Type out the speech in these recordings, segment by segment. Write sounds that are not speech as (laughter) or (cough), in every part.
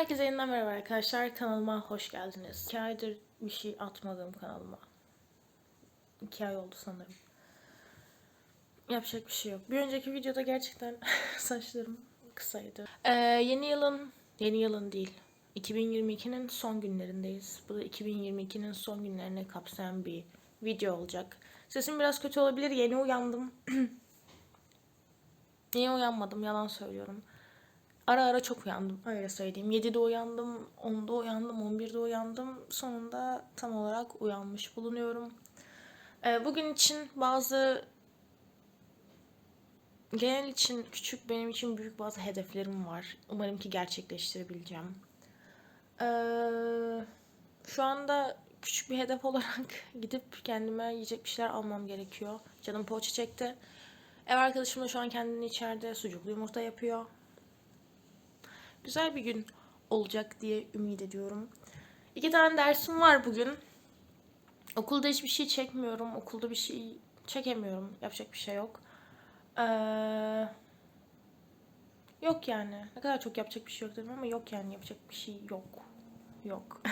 Herkese yeniden merhaba arkadaşlar. Kanalıma hoş geldiniz. İki aydır bir şey atmadım kanalıma. İki ay oldu sanırım. Yapacak bir şey yok. Bir önceki videoda gerçekten (laughs) saçlarım kısaydı. Ee, yeni yılın, yeni yılın değil. 2022'nin son günlerindeyiz. Bu da 2022'nin son günlerini kapsayan bir video olacak. Sesim biraz kötü olabilir. Yeni uyandım. (clears throat) Niye uyanmadım? Yalan söylüyorum. Ara ara çok uyandım. Öyle söyleyeyim. 7'de uyandım, 10'da uyandım, 11'de uyandım. Sonunda tam olarak uyanmış bulunuyorum. Ee, bugün için bazı genel için küçük, benim için büyük bazı hedeflerim var. Umarım ki gerçekleştirebileceğim. Ee, şu anda küçük bir hedef (laughs) olarak gidip kendime yiyecek bir şeyler almam gerekiyor. Canım poğaça çekti. Ev arkadaşım da şu an kendini içeride sucuklu yumurta yapıyor güzel bir gün olacak diye ümit ediyorum. İki tane dersim var bugün. Okulda hiçbir şey çekmiyorum. Okulda bir şey çekemiyorum. Yapacak bir şey yok. Ee, yok yani. Ne kadar çok yapacak bir şey yok dedim ama yok yani. Yapacak bir şey yok. Yok. (laughs)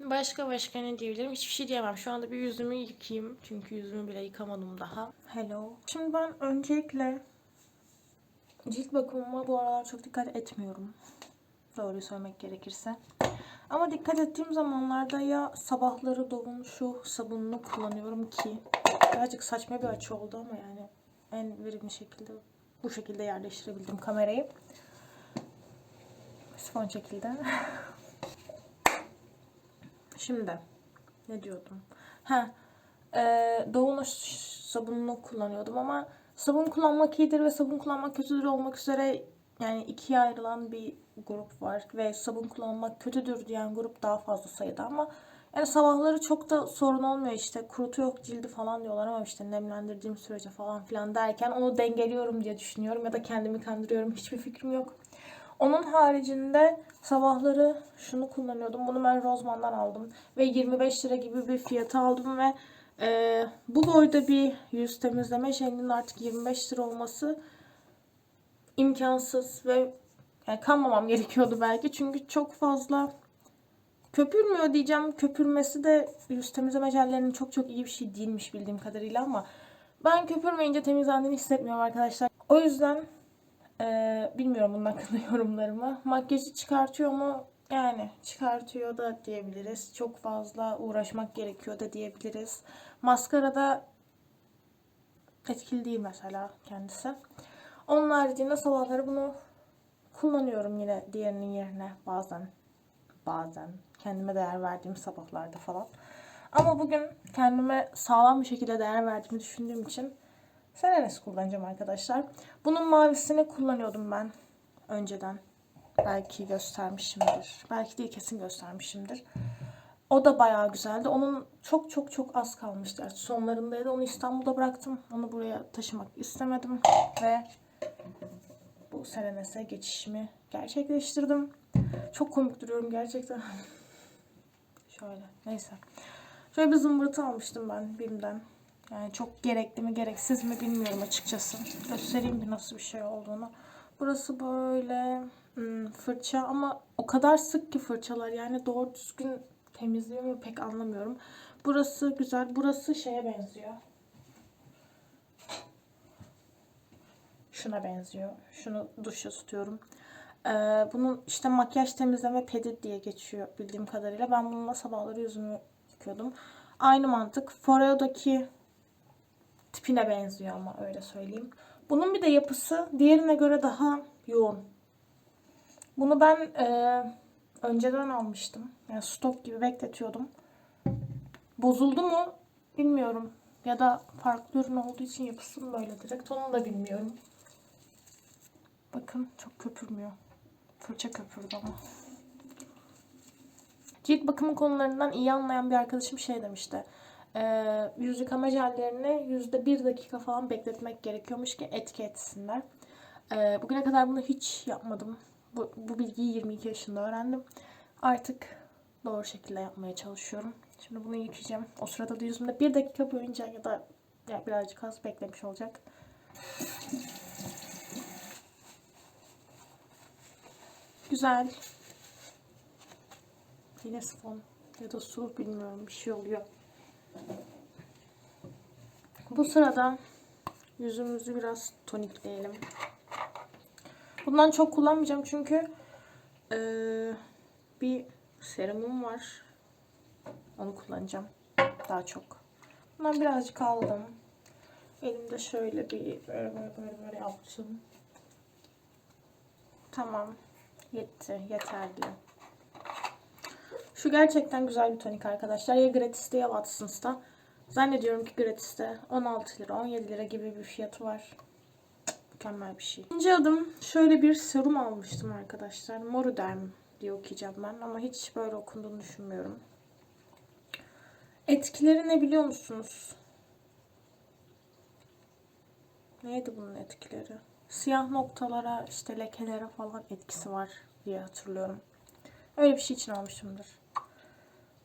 Başka başka ne diyebilirim? Hiçbir şey diyemem. Şu anda bir yüzümü yıkayayım. Çünkü yüzümü bile yıkamadım daha. Hello. Şimdi ben öncelikle Cilt bakımıma bu aralar çok dikkat etmiyorum. Doğruyu söylemek gerekirse. Ama dikkat ettiğim zamanlarda ya sabahları Dove'un şu sabununu kullanıyorum ki birazcık saçma bir açı oldu ama yani en verimli şekilde bu şekilde yerleştirebildim kamerayı. Sifon şekilde. (laughs) Şimdi ne diyordum? Ha, e, Dove'un sabununu kullanıyordum ama sabun kullanmak iyidir ve sabun kullanmak kötüdür olmak üzere yani ikiye ayrılan bir grup var ve sabun kullanmak kötüdür diyen grup daha fazla sayıda ama yani sabahları çok da sorun olmuyor işte kurutu yok cildi falan diyorlar ama işte nemlendirdiğim sürece falan filan derken onu dengeliyorum diye düşünüyorum ya da kendimi kandırıyorum hiçbir fikrim yok. Onun haricinde sabahları şunu kullanıyordum. Bunu ben Rozman'dan aldım. Ve 25 lira gibi bir fiyata aldım ve ee, bu boyda bir yüz temizleme jelinin artık 25 lira olması imkansız ve yani kanmamam (laughs) gerekiyordu belki. Çünkü çok fazla köpürmüyor diyeceğim. Köpürmesi de yüz temizleme jellerinin çok çok iyi bir şey değilmiş bildiğim kadarıyla ama ben köpürmeyince temizlendiğini hissetmiyorum arkadaşlar. O yüzden ee, bilmiyorum bunun hakkında (laughs) yorumlarımı. Makyajı çıkartıyor mu? Yani çıkartıyor da diyebiliriz. Çok fazla uğraşmak gerekiyor da diyebiliriz. Maskara da etkili değil mesela kendisi. Onun haricinde sabahları bunu kullanıyorum yine diğerinin yerine bazen. Bazen. Kendime değer verdiğim sabahlarda falan. Ama bugün kendime sağlam bir şekilde değer verdiğimi düşündüğüm için Serenes kullanacağım arkadaşlar. Bunun mavisini kullanıyordum ben önceden. Belki göstermişimdir. Belki değil kesin göstermişimdir. O da bayağı güzeldi. Onun çok çok çok az kalmıştı. Yani sonlarındaydı. Onu İstanbul'da bıraktım. Onu buraya taşımak istemedim. Ve bu Serenes'e geçişimi gerçekleştirdim. Çok komik duruyorum gerçekten. (laughs) Şöyle. Neyse. Şöyle bir zımbırtı almıştım ben BİM'den. Yani çok gerekli mi gereksiz mi bilmiyorum açıkçası. Göstereyim bir nasıl bir şey olduğunu. Burası böyle hmm, fırça ama o kadar sık ki fırçalar yani doğru düzgün temizliyor mu pek anlamıyorum. Burası güzel. Burası şeye benziyor. Şuna benziyor. Şunu duşa tutuyorum. Ee, bunun işte makyaj temizleme pedi diye geçiyor bildiğim kadarıyla. Ben bununla sabahları yüzümü yıkıyordum. Aynı mantık. Foreo'daki tipine benziyor ama öyle söyleyeyim. Bunun bir de yapısı diğerine göre daha yoğun. Bunu ben e, önceden almıştım. Yani stok gibi bekletiyordum. Bozuldu mu bilmiyorum. Ya da farklı ürün olduğu için yapısı mı böyle direkt onu da bilmiyorum. Bakın çok köpürmüyor. Fırça köpürdü ama. Cilt bakımı konularından iyi anlayan bir arkadaşım şey demişti. Ee, yüz yıkama jellerini yüzde bir dakika falan bekletmek gerekiyormuş ki etki etsinler. Ee, bugüne kadar bunu hiç yapmadım. Bu, bu bilgiyi 22 yaşında öğrendim. Artık doğru şekilde yapmaya çalışıyorum. Şimdi bunu yıkayacağım. O sırada da yüzümde bir dakika boyunca ya da ya birazcık az beklemiş olacak. Güzel. Yine sifon ya da su bilmiyorum bir şey oluyor. Bu sırada yüzümüzü biraz tonikleyelim. Bundan çok kullanmayacağım çünkü eee, bir serumum var. Onu kullanacağım daha çok. Bundan birazcık aldım. Elimde şöyle bir böyle böyle böyle, böyle yaptım. Tamam. Yetti. Yeterli. Şu gerçekten güzel bir tonik arkadaşlar. Ya Gratis'te ya Watsons'ta. Zannediyorum ki Gratis'te 16 lira 17 lira gibi bir fiyatı var. Mükemmel bir şey. İkinci adım şöyle bir serum almıştım arkadaşlar. Moruderm diye okuyacağım ben ama hiç böyle okunduğunu düşünmüyorum. Etkileri ne biliyor musunuz? Neydi bunun etkileri? Siyah noktalara, işte lekelere falan etkisi var diye hatırlıyorum. Öyle bir şey için almışımdır.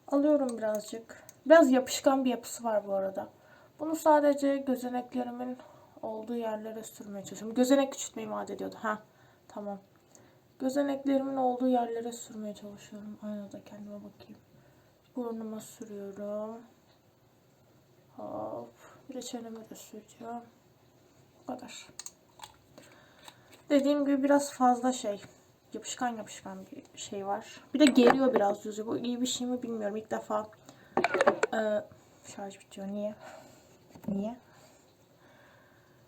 Alıyorum birazcık. Biraz yapışkan bir yapısı var bu arada. Bunu sadece gözeneklerimin olduğu yerlere sürmeye çalışıyorum. Gözenek küçültmeyi vaat ediyordu. Ha, tamam. Gözeneklerimin olduğu yerlere sürmeye çalışıyorum. Aynada kendime bakayım. Burnuma sürüyorum. Hop. Bir de de süreceğim. Bu kadar. Dediğim gibi biraz fazla şey. Yapışkan yapışkan bir şey var. Bir de geriyor biraz yüzü. Bu iyi bir şey mi bilmiyorum. İlk defa e, şarj bitiyor. Niye? Niye?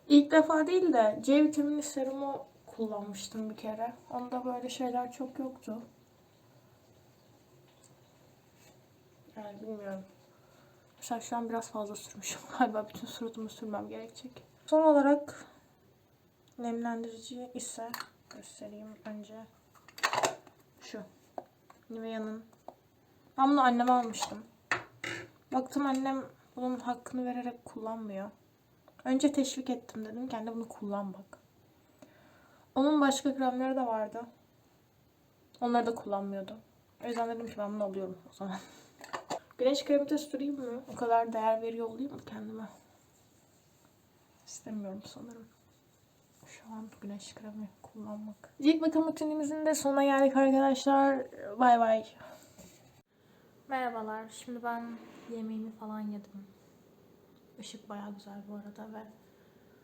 İlk defa değil de C vitamini serumu kullanmıştım bir kere. Onda böyle şeyler çok yoktu. Yani bilmiyorum. Mesela şu an biraz fazla sürmüşüm. (laughs) Galiba bütün suratıma sürmem gerekecek. Son olarak nemlendirici ise göstereyim önce. Nivea'nın. Ben bunu anneme almıştım. Baktım annem bunun hakkını vererek kullanmıyor. Önce teşvik ettim dedim. Kendi bunu kullan bak. Onun başka kremleri de vardı. Onları da kullanmıyordu. O yüzden dedim ki ben bunu alıyorum o zaman. (laughs) Güneş kremi de süreyim mi? O kadar değer veriyor olayım mı kendime? İstemiyorum sanırım. Şu an güneş kremi kullanmak. İlk bakım rutinimizin de sonuna geldik arkadaşlar. Bay bay. Merhabalar. Şimdi ben yemeğimi falan yedim. Işık bayağı güzel bu arada ve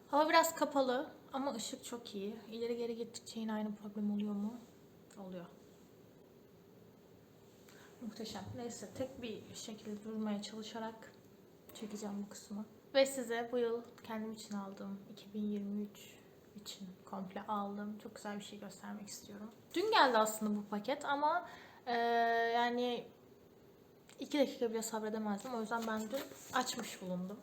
hava biraz kapalı ama ışık çok iyi. İleri geri gittikçe yine aynı problem oluyor mu? Oluyor. Muhteşem. Neyse tek bir şekilde durmaya çalışarak çekeceğim bu kısmı. Ve size bu yıl kendim için aldığım 2023 için komple aldığım çok güzel bir şey göstermek istiyorum. Dün geldi aslında bu paket ama eee, yani iki dakika bile sabredemezdim. O yüzden ben dün açmış bulundum.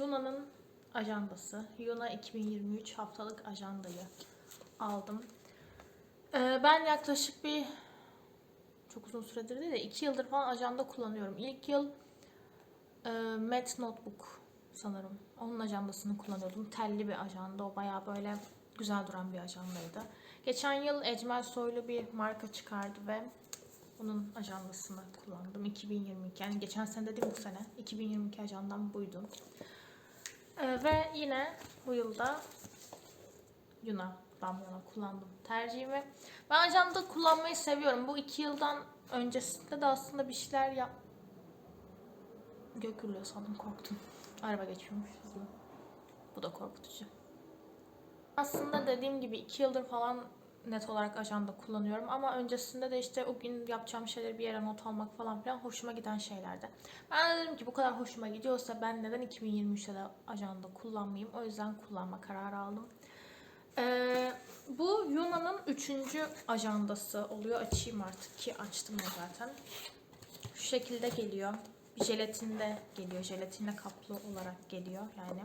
Luna'nın ajandası. Luna 2023 haftalık ajandayı aldım. Eee, ben yaklaşık bir çok uzun süredir değil de 2 yıldır falan ajanda kullanıyorum. İlk yıl e, Met Notebook sanırım. Onun ajandasını kullanıyordum. Telli bir ajanda. O bayağı böyle güzel duran bir ajandaydı. Geçen yıl Ecmel Soylu bir marka çıkardı ve onun ajandasını kullandım. 2022 yani geçen sene de değil bu sene. 2022 ajandam buydu. E, ve yine bu yılda Yuna bunu kullandım tercihimi. Ben ajanda kullanmayı seviyorum. Bu iki yıldan öncesinde de aslında bir şeyler yap... Gök sandım korktum. Araba geçiyormuş hızlı. Bu da korkutucu. Aslında dediğim gibi iki yıldır falan net olarak ajanda kullanıyorum ama öncesinde de işte o gün yapacağım şeyleri bir yere not almak falan filan hoşuma giden şeylerdi. Ben de dedim ki bu kadar hoşuma gidiyorsa ben neden 2023'te de ajanda kullanmayayım? O yüzden kullanma kararı aldım. Ee, bu Yunan'ın üçüncü ajandası oluyor. Açayım artık ki açtım da zaten. Şu şekilde geliyor. Jelatinde geliyor. Jelatinle kaplı olarak geliyor yani.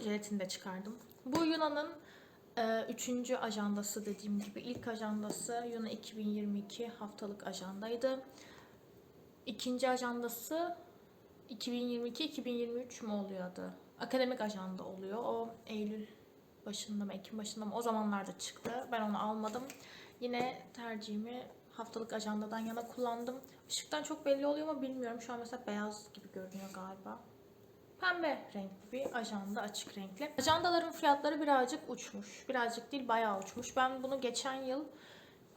Jelatinde çıkardım. Bu Yunan'ın e, üçüncü ajandası dediğim gibi. ilk ajandası Yunan 2022 haftalık ajandaydı. İkinci ajandası 2022-2023 mü oluyor adı? Akademik ajanda oluyor. O Eylül başında mı, Ekim başında mı o zamanlarda çıktı. Ben onu almadım. Yine tercihimi haftalık ajandadan yana kullandım. Işıktan çok belli oluyor mu bilmiyorum. Şu an mesela beyaz gibi görünüyor galiba. Pembe renkli bir ajanda açık renkli. Ajandaların fiyatları birazcık uçmuş. Birazcık değil bayağı uçmuş. Ben bunu geçen yıl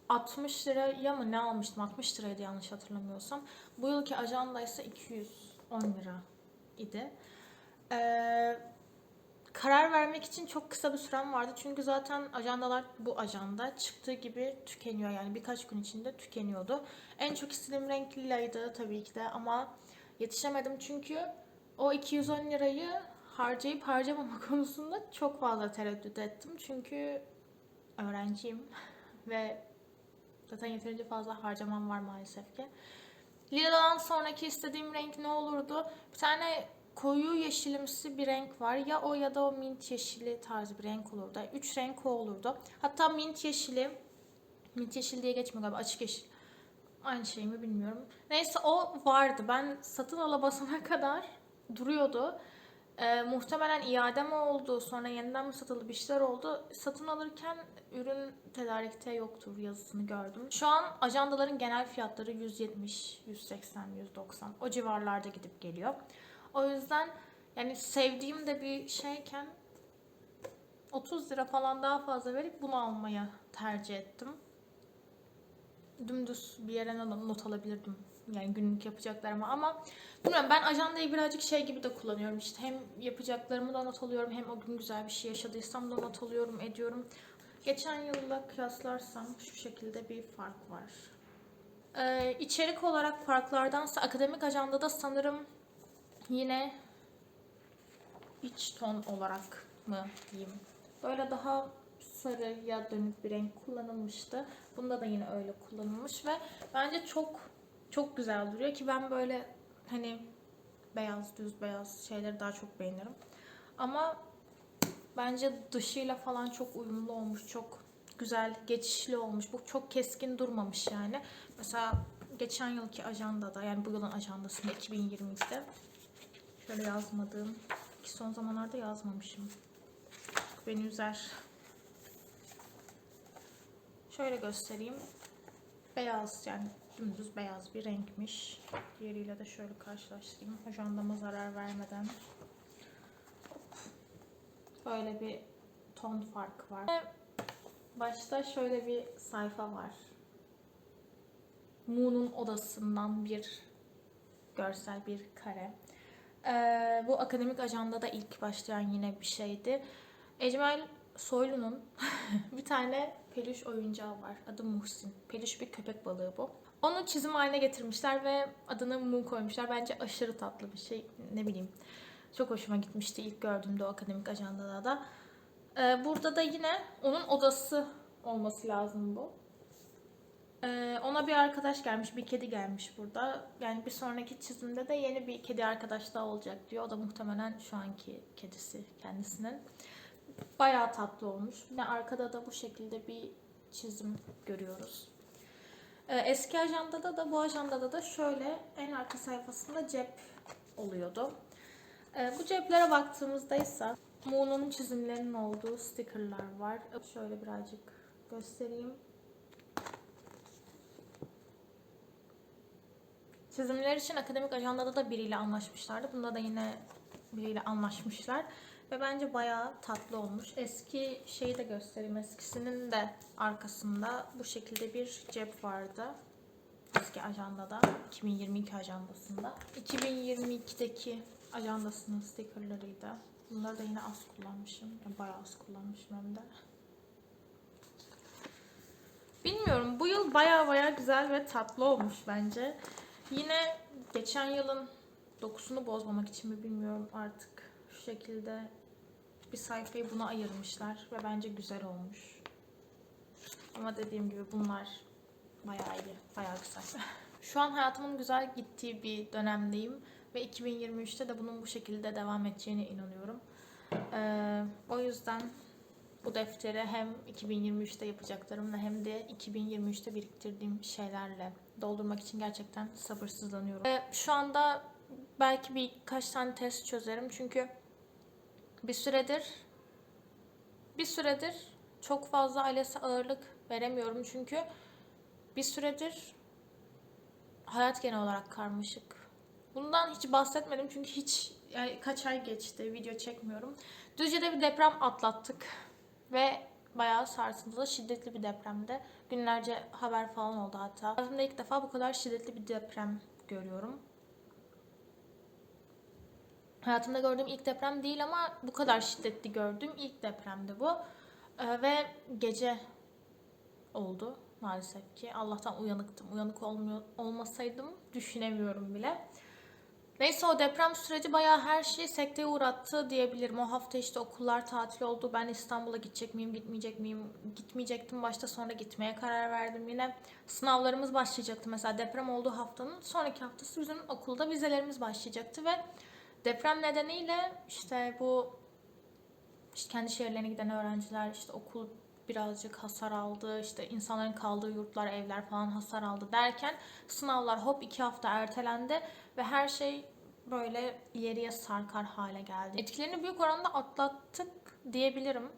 60 liraya mı ne almıştım? 60 liraydı yanlış hatırlamıyorsam. Bu yılki ajanda ise 210 lira idi. Ee, karar vermek için çok kısa bir sürem vardı. Çünkü zaten ajandalar bu ajanda çıktığı gibi tükeniyor. Yani birkaç gün içinde tükeniyordu. En çok istediğim renk lilaydı tabii ki de ama yetişemedim çünkü o 210 lirayı harcayıp harcamama (laughs) konusunda çok fazla tereddüt ettim. Çünkü öğrenciyim (laughs) ve zaten yeterince fazla harcamam var maalesef ki. Liladan sonraki istediğim renk ne olurdu? Bir tane koyu yeşilimsi bir renk var. Ya o ya da o mint yeşili tarzı bir renk olurdu. Üç renk o olurdu. Hatta mint yeşili, mint yeşil diye geçmiyor galiba açık yeşil. Aynı şey mi bilmiyorum. Neyse o vardı. Ben satın ala basana (laughs) kadar duruyordu. Ee, muhtemelen iade mi oldu, sonra yeniden mi satıldı bir şeyler oldu. Satın alırken ürün tedarikte yoktur yazısını gördüm. Şu an ajandaların genel fiyatları 170, 180, 190 o civarlarda gidip geliyor. O yüzden yani sevdiğim de bir şeyken 30 lira falan daha fazla verip bunu almaya tercih ettim. Dümdüz bir yere not alabilirdim. Yani günlük yapacaklarıma ama bilmiyorum ben ajandayı birazcık şey gibi de kullanıyorum işte hem yapacaklarımı da not alıyorum hem o gün güzel bir şey yaşadıysam da not alıyorum ediyorum. Geçen yılla kıyaslarsam şu şekilde bir fark var. Ee, içerik olarak farklardansa akademik ajandada sanırım yine iç ton olarak mı diyeyim. Böyle daha sarıya dönük bir renk kullanılmıştı. Bunda da yine öyle kullanılmış ve bence çok çok güzel duruyor ki ben böyle hani beyaz düz beyaz şeyleri daha çok beğenirim. Ama bence dışıyla falan çok uyumlu olmuş. Çok güzel, geçişli olmuş. Bu çok keskin durmamış yani. Mesela geçen yılki ajandada yani bu yılın ajandasında 2022'de şöyle yazmadığım ki son zamanlarda yazmamışım. Beni üzer. Şöyle göstereyim. Beyaz yani dümdüz beyaz bir renkmiş. Diğeriyle de şöyle karşılaştırayım. Ajandama zarar vermeden. Böyle bir ton farkı var. Başta şöyle bir sayfa var. Moon'un odasından bir görsel bir kare. Ee, bu akademik ajanda da ilk başlayan yine bir şeydi. Ecmel Soylu'nun (laughs) bir tane peluş oyuncağı var. Adı Muhsin. Peluş bir köpek balığı bu. Onu çizim haline getirmişler ve adını Moon koymuşlar. Bence aşırı tatlı bir şey. Ne bileyim. Çok hoşuma gitmişti ilk gördüğümde o akademik ajandada da. Ee, burada da yine onun odası olması lazım bu. Ee, ona bir arkadaş gelmiş, bir kedi gelmiş burada. Yani bir sonraki çizimde de yeni bir kedi arkadaş daha olacak diyor. O da muhtemelen şu anki kedisi kendisinin. Bayağı tatlı olmuş. Yine arkada da bu şekilde bir çizim görüyoruz. Ee, eski ajandada da bu ajandada da şöyle en arka sayfasında cep oluyordu. Ee, bu ceplere baktığımızda ise Moon'un çizimlerinin olduğu stickerlar var. Şöyle birazcık göstereyim. Çizimler için akademik ajandada da biriyle anlaşmışlardı. Bunda da yine biriyle anlaşmışlar. Ve bence bayağı tatlı olmuş. Eski şeyi de göstereyim. Eskisinin de arkasında bu şekilde bir cep vardı. Eski ajandada. 2022 ajandasında. 2022'deki ajandasının stickerlarıydı. Bunları da yine az kullanmışım. Yani bayağı az kullanmışım hem de. Bilmiyorum. Bu yıl bayağı bayağı güzel ve tatlı olmuş bence. Yine geçen yılın dokusunu bozmamak için mi bilmiyorum artık. Şu şekilde bir sayfayı buna ayırmışlar ve bence güzel olmuş. Ama dediğim gibi bunlar bayağı iyi, bayağı güzel. (laughs) Şu an hayatımın güzel gittiği bir dönemdeyim ve 2023'te de bunun bu şekilde devam edeceğine inanıyorum. Ee, o yüzden bu defteri hem 2023'te yapacaklarımla hem de 2023'te biriktirdiğim şeylerle doldurmak için gerçekten sabırsızlanıyorum. Ee, şu anda belki birkaç tane test çözerim çünkü bir süredir bir süredir çok fazla ailesi ağırlık veremiyorum çünkü bir süredir hayat genel olarak karmaşık. Bundan hiç bahsetmedim çünkü hiç yani kaç ay geçti video çekmiyorum. Düzce'de bir deprem atlattık ve bayağı sarsıntılı, şiddetli bir depremde. Günlerce haber falan oldu hatta. Hayatımda ilk defa bu kadar şiddetli bir deprem görüyorum. Hayatımda gördüğüm ilk deprem değil ama bu kadar şiddetli gördüğüm ilk depremdi bu. Ee, ve gece oldu maalesef ki. Allah'tan uyanıktım. Uyanık olmuyor, olmasaydım düşünemiyorum bile. Neyse o deprem süreci bayağı her şeyi sekteye uğrattı diyebilirim. O hafta işte okullar tatil oldu. Ben İstanbul'a gidecek miyim, gitmeyecek miyim? Gitmeyecektim başta sonra gitmeye karar verdim yine. Sınavlarımız başlayacaktı mesela deprem olduğu haftanın sonraki haftası bizim okulda vizelerimiz başlayacaktı ve deprem nedeniyle işte bu işte kendi şehirlerine giden öğrenciler işte okul birazcık hasar aldı. işte insanların kaldığı yurtlar, evler falan hasar aldı derken sınavlar hop iki hafta ertelendi ve her şey böyle ileriye sarkar hale geldi. Etkilerini büyük oranda atlattık diyebilirim.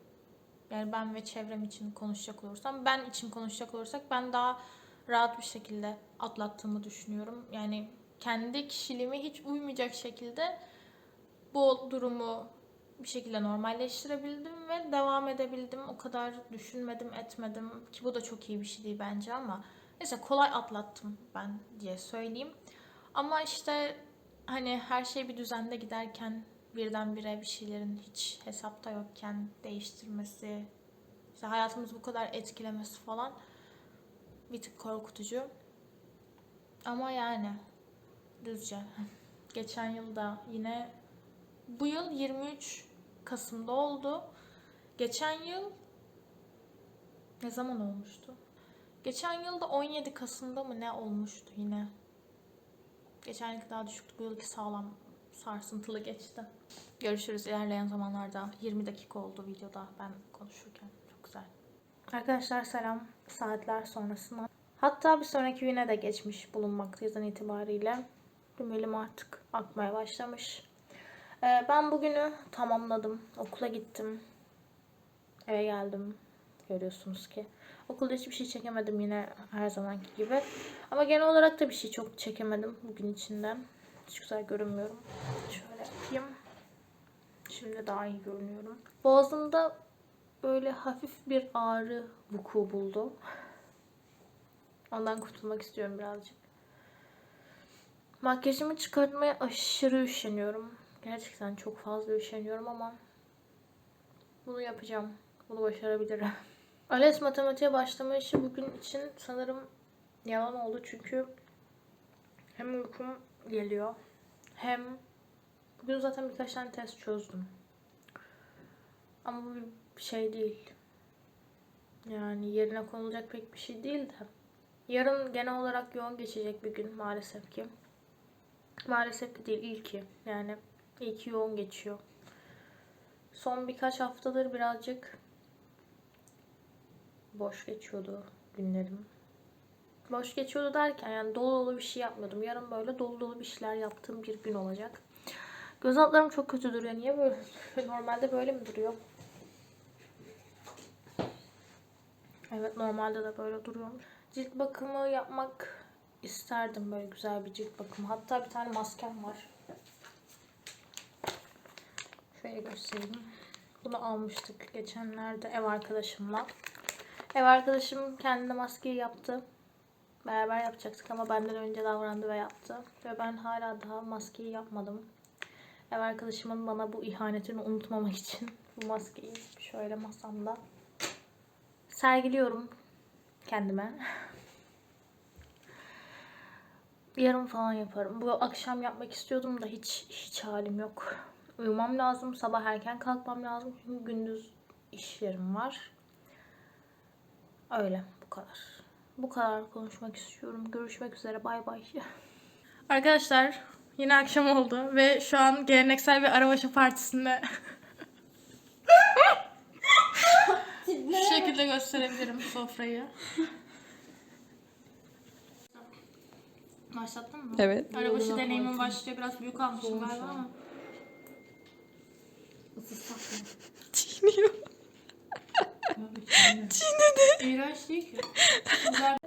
Yani ben ve çevrem için konuşacak olursam, ben için konuşacak olursak ben daha rahat bir şekilde atlattığımı düşünüyorum. Yani kendi kişiliğime hiç uymayacak şekilde bu durumu bir şekilde normalleştirebildim ve devam edebildim. O kadar düşünmedim, etmedim ki bu da çok iyi bir şey değil bence ama neyse kolay atlattım ben diye söyleyeyim. Ama işte hani her şey bir düzende giderken birdenbire bir şeylerin hiç hesapta yokken değiştirmesi, işte hayatımızı bu kadar etkilemesi falan bir tık korkutucu. Ama yani düzce. (laughs) Geçen yılda yine bu yıl 23 Kasım'da oldu. Geçen yıl ne zaman olmuştu? Geçen yılda 17 Kasım'da mı ne olmuştu yine? Geçen yıl daha düşüktü. Bu yılki sağlam sarsıntılı geçti. Görüşürüz ilerleyen zamanlarda. 20 dakika oldu videoda ben konuşurken. Çok güzel. Arkadaşlar selam. Saatler sonrasında. Hatta bir sonraki güne de geçmiş bulunmaktayız an itibariyle. Dümelim artık akmaya başlamış. Ee, ben bugünü tamamladım. Okula gittim. Eve geldim. Görüyorsunuz ki. Okulda hiçbir şey çekemedim yine her zamanki gibi. Ama genel olarak da bir şey çok çekemedim bugün içinden. Hiç güzel görünmüyorum. Şöyle yapayım. Şimdi daha iyi görünüyorum. Boğazımda böyle hafif bir ağrı vuku buldu. Ondan kurtulmak istiyorum birazcık. Makyajımı çıkartmaya aşırı üşeniyorum. Gerçekten çok fazla üşeniyorum ama bunu yapacağım. Bunu başarabilirim. (laughs) ALES matematiğe başlama işi bugün için sanırım yalan oldu çünkü hem uykum geliyor hem bugün zaten birkaç tane test çözdüm. Ama bu bir şey değil. Yani yerine konulacak pek bir şey değil de. Yarın genel olarak yoğun geçecek bir gün maalesef ki. Maalesef ki değil ilki. Yani ilki yoğun geçiyor. Son birkaç haftadır birazcık boş geçiyordu günlerim. Boş geçiyordu derken yani dolu dolu bir şey yapmıyordum. Yarın böyle dolu dolu bir şeyler yaptığım bir gün olacak. Göz altlarım çok kötü duruyor. Niye böyle? Normalde böyle mi duruyor? Evet normalde de böyle duruyormuş. Cilt bakımı yapmak isterdim böyle güzel bir cilt bakımı. Hatta bir tane maskem var. Şöyle göstereyim. Bunu almıştık geçenlerde ev arkadaşımla. Ev arkadaşım kendine maskeyi yaptı. Beraber yapacaktık ama benden önce davrandı ve yaptı. Ve ben hala daha maskeyi yapmadım. Ev arkadaşımın bana bu ihanetini unutmamak için (laughs) bu maskeyi şöyle masamda sergiliyorum kendime. (laughs) Yarın falan yaparım. Bu akşam yapmak istiyordum da hiç hiç halim yok. Uyumam lazım. Sabah erken kalkmam lazım. Çünkü gündüz işlerim var. Öyle. Bu kadar. Bu kadar konuşmak istiyorum. Görüşmek üzere. Bay bay. (laughs) Arkadaşlar yine akşam oldu ve şu an geleneksel bir arabaşı partisinde şu şekilde gösterebilirim sofrayı. Başlattın mı? Evet. Arabaşı deneyimim başlıyor. Biraz büyük almışım galiba ama. Çiğniyor. İğrenç değil ki.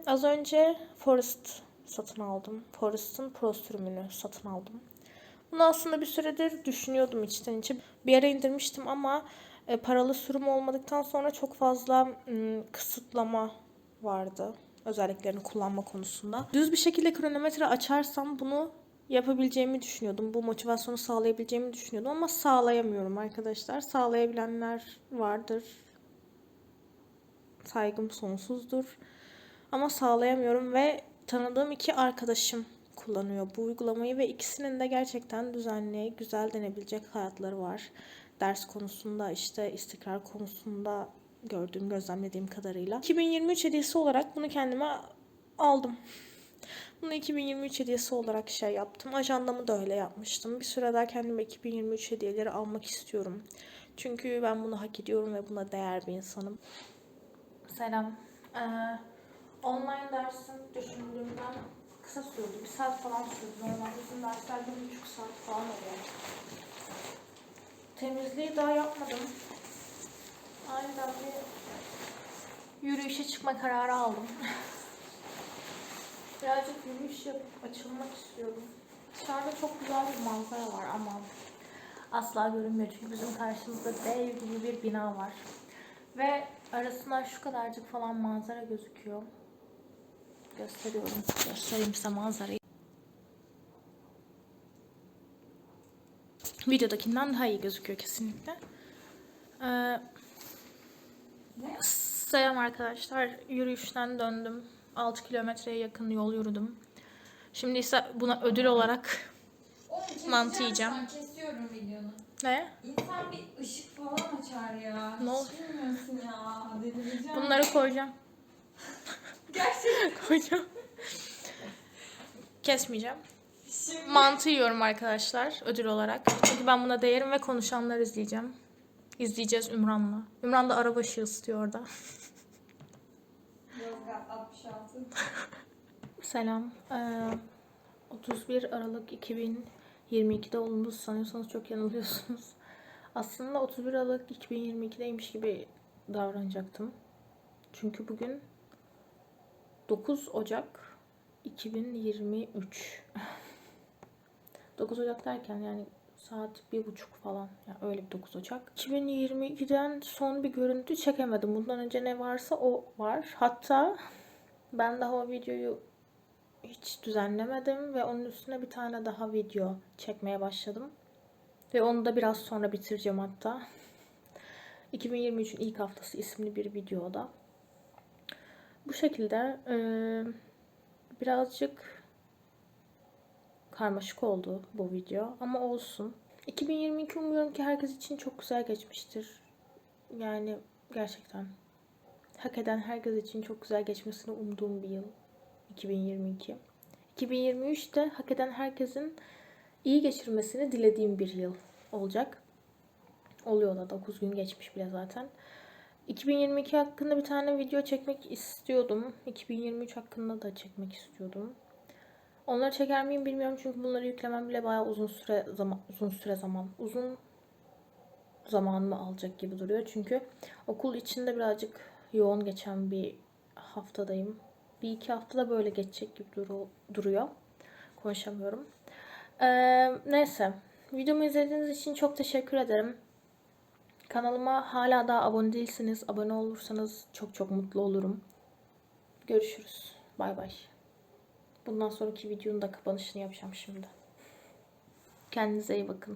Az önce Forest satın aldım. Forest'ın Pro sürümünü satın aldım. Bunu aslında bir süredir düşünüyordum içten içe. Bir ara indirmiştim ama e, paralı sürüm olmadıktan sonra çok fazla kısıtlama vardı. Özelliklerini kullanma konusunda. Düz bir şekilde kronometre açarsam bunu yapabileceğimi düşünüyordum. Bu motivasyonu sağlayabileceğimi düşünüyordum ama sağlayamıyorum arkadaşlar. Sağlayabilenler vardır. Saygım sonsuzdur. Ama sağlayamıyorum ve tanıdığım iki arkadaşım kullanıyor bu uygulamayı ve ikisinin de gerçekten düzenli, güzel denebilecek hayatları var. Ders konusunda işte istikrar konusunda gördüğüm, gözlemlediğim kadarıyla. 2023 hediyesi olarak bunu kendime aldım. Bunu 2023 hediyesi olarak şey yaptım. Ajandamı da öyle yapmıştım. Bir süre daha kendime 2023 hediyeleri almak istiyorum. Çünkü ben bunu hak ediyorum ve buna değer bir insanım. Selam. Ee, online dersim düşündüğümden kısa sürdü. Bir saat falan sürdü. Normalde bizim dersler bir buçuk saat falan oluyor. Temizliği daha yapmadım. Aniden bir yürüyüşe çıkma kararı aldım. (laughs) Birazcık yürüyüş yapıp açılmak istiyorum. Dışarıda çok güzel bir manzara var ama asla görünmüyor çünkü bizim karşımızda dev gibi bir bina var. Ve arasından şu kadarcık falan manzara gözüküyor. Gösteriyorum. Göstereyim size manzarayı. Videodakinden daha iyi gözüküyor kesinlikle. Ee, selam arkadaşlar. Yürüyüşten döndüm. 6 kilometreye yakın yol yürüdüm. Şimdi ise buna ödül olarak Mantı yiyeceğim. Kesiyorum videonu. ne? İnsan bir ışık falan açar ya. Ne Hiç ol- bilmiyorsun ya. Delireceğim. Bunları koyacağım. (laughs) Gerçekten. (laughs) koyacağım. Kesmeyeceğim. Şimdi Mantı yiyorum arkadaşlar ödül olarak. Çünkü ben buna değerim ve konuşanlar izleyeceğim. İzleyeceğiz Ümran'la. Ümran da arabaşı ısıtıyor orada. Yozgat 66. (laughs) Selam. Ee, 31 Aralık 2022'de olduğunuzu sanıyorsanız çok yanılıyorsunuz. Aslında 31 Aralık 2022'deymiş gibi davranacaktım. Çünkü bugün 9 Ocak 2023. 9 (laughs) Ocak derken yani saat bir buçuk falan. Yani öyle bir 9 Ocak. 2022'den son bir görüntü çekemedim. Bundan önce ne varsa o var. Hatta ben daha o videoyu hiç düzenlemedim ve onun üstüne bir tane daha video çekmeye başladım. Ve onu da biraz sonra bitireceğim hatta. (laughs) 2023'ün ilk haftası isimli bir videoda. Bu şekilde eee, birazcık karmaşık oldu bu video ama olsun. 2022 umuyorum ki herkes için çok güzel geçmiştir. Yani gerçekten hak eden herkes için çok güzel geçmesini umduğum bir yıl. 2022. 2023 de hak eden herkesin iyi geçirmesini dilediğim bir yıl olacak. Oluyor da 9 gün geçmiş bile zaten. 2022 hakkında bir tane video çekmek istiyordum. 2023 hakkında da çekmek istiyordum. Onları çeker miyim bilmiyorum çünkü bunları yüklemem bile bayağı uzun süre zaman uzun süre zaman uzun zamanımı alacak gibi duruyor. Çünkü okul içinde birazcık yoğun geçen bir haftadayım. Bir iki haftada böyle geçecek gibi duru- duruyor. Konuşamıyorum. Ee, neyse. Videomu izlediğiniz için çok teşekkür ederim. Kanalıma hala daha abone değilseniz abone olursanız çok çok mutlu olurum. Görüşürüz. Bay bay. Bundan sonraki videonun da kapanışını yapacağım şimdi. Kendinize iyi bakın.